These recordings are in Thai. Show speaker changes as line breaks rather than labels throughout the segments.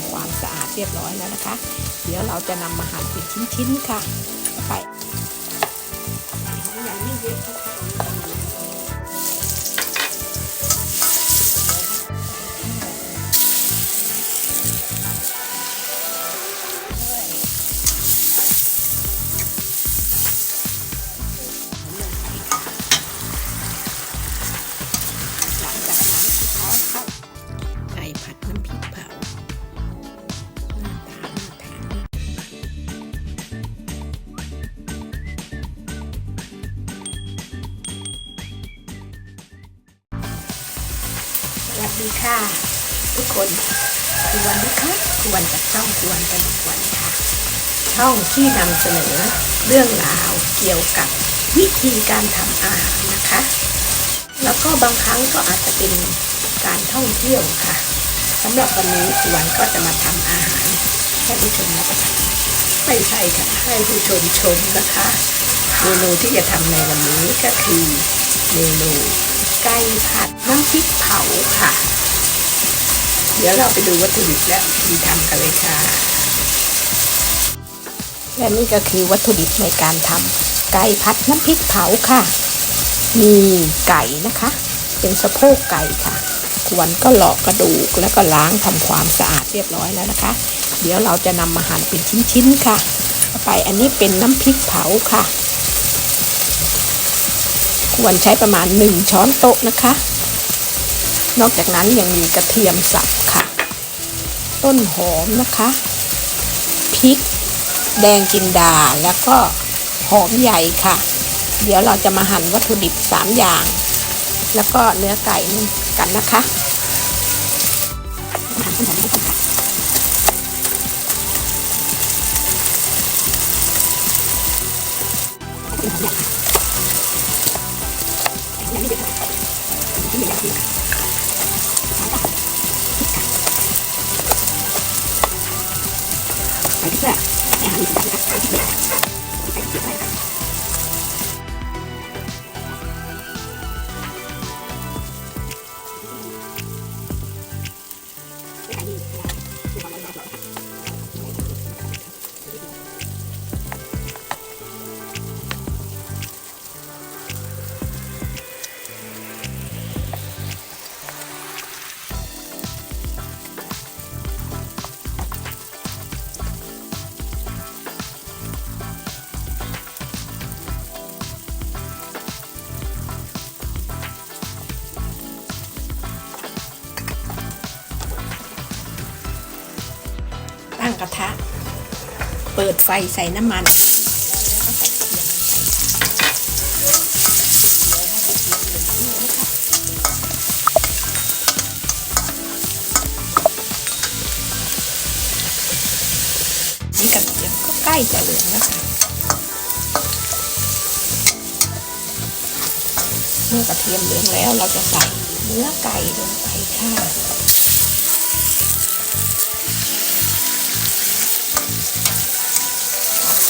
ำความสะอาดเรียบร้อยแล้วนะคะ เดี๋ยวเราจะนำมาหั่นเป็นชิ้นๆค่ะ ไปห วัสดีค่ะ ทุกคนคือวันนะคะคือวันจากช่องคือวันกันกวันค่ะ ช่องที่นำเสนอเรื่องราวเกี่ยวกับวิธีการทำอาหารนะคะ แล้วก็บางครั้งก็อาจจะเป็นการท่องเที่ยวค่ะสำหรับวันนี้คือวันก็จะมาทำอาหารให้ผู้ชมรับประทานไม่ใช่ค่ะให้ผู้ชมชมนะคะ เมนูที่จะทำในวันนี้ก็คือเมนู ไก่ผัดน้ำพริกเผาค่ะ เดี๋ยวเราไปดูวัตถุดิบและวิธีทำกันเลยค่ะ และนี่ก็คือวัตถุดิบในการทำไก่ผัดน้ำพริกเผาค่ะ มีไก่นะคะ เป็นสะโพกไก่ค่ะควนก็หลอกกระดูกแล้วก็ล้างทำความสะอาดเรียบร้อยแล้วนะคะ เดี๋ยวเราจะนำมาหั่นเป็นชิ้นๆค่ะ ไปอันนี้เป็นน้ำพริกเผาค่ะ วรใช้ประมาณ 1 ช้อนโต๊ะนะคะ นอกจากนั้นยังมีกระเทียมสับค่ะ ต้นหอมนะคะ พริก แดงจินดา แล้วก็หอมใหญ่ค่ะ เดี๋ยวเราจะมาหั่นวัตถุดิบ 3 อย่าง แล้วก็เนื้อไก่กันนะคะ いだけ。はい。 ตั้งกระทะ เปิดไฟใส่น้ำมันนี่กระเทียมก็ใกล้จะเหลืองแล้วค่ะ เมื่อกระเทียมเหลืองแล้วเราจะใส่เนื้อไก่ลงไปค่ะ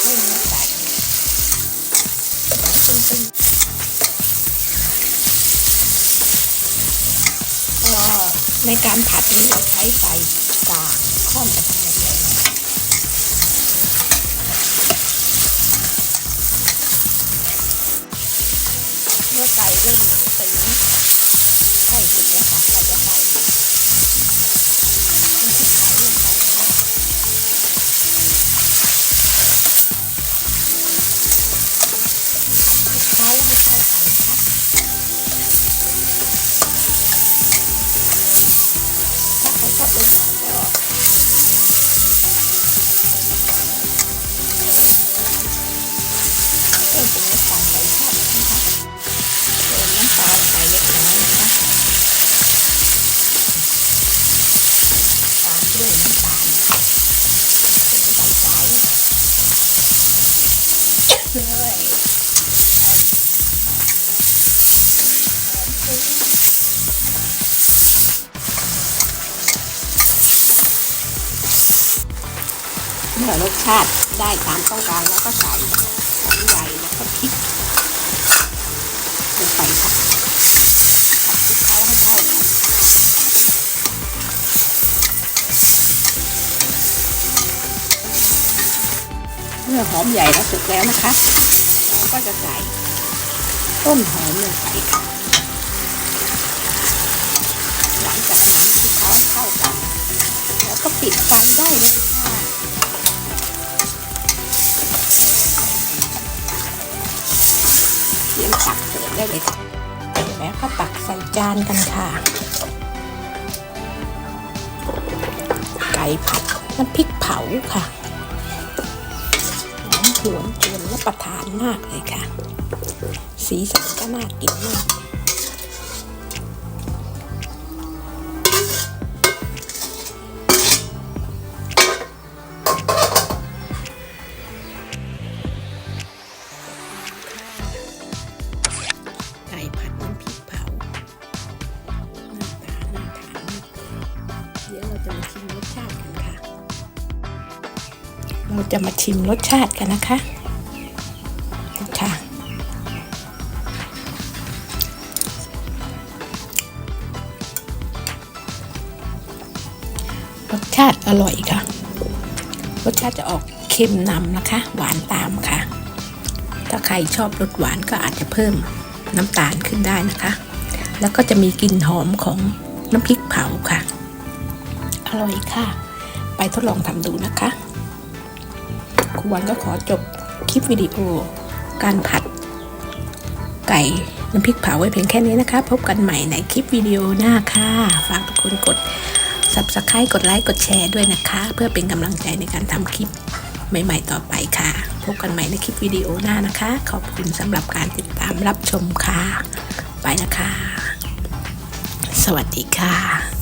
ให้เนื้อไก่ซึ่งๆก็ในการผัดนี้เราใช้ไฟกลางค่อนไปทางเดียวนเมื่อไก่เริ่มหนังตึงใช่สุดแล้วค่ะเราจะใส่ แต่รสชาติได้ตามต้องการแล้วก็ใส่ใหญ่แล้วก็พริกลงไปค่ะเมื่อหอมใหญ่แล้วสุกแล้วนะคะเราก็จะใส่ต้นหอมลงไปค่ะหลังจากนั้นให้เขาเข้ากัน แล้วก็ปิดไฟได้เลยค่ะ ได้เลยแล้วก็ตักใส่จานกันค่ะ ไก่ผัดน้ำพริกเผาค่ะหอมหวนชวนและประทานมากเลยค่ะ สีสันก็น่ากินมาก เราจะมาชิมรสชาติกันนะคะค่ะรสชาติอร่อยค่ะ รสชาติจะออกเค็มนำนะคะ หวานตามค่ะ ถ้าใครชอบรสหวานก็อาจจะเพิ่มน้ำตาลขึ้นได้นะคะ แล้วก็จะมีกลิ่นหอมของน้ำพริกเผาค่ะ อร่อยค่ะ ไปทดลองทำดูนะคะ วันก็ขอจบคลิปวิดีโอ การผัดไก่น้ำพริกเผาไว้เพียงแค่นี้นะคะ พบกันใหม่ในคลิปวิดีโอหน้าค่ะ ฝากทุกคนกด subscribe กดไลค์กดแชร์ด้วยนะคะ เพื่อเป็นกำลังใจในการทำคลิปใหม่ ๆ ต่อไปค่ะ พบกันใหม่ในคลิปวิดีโอหน้านะคะ ขอบคุณสำหรับการติดตามรับชมค่ะ ไปนะคะ สวัสดีค่ะ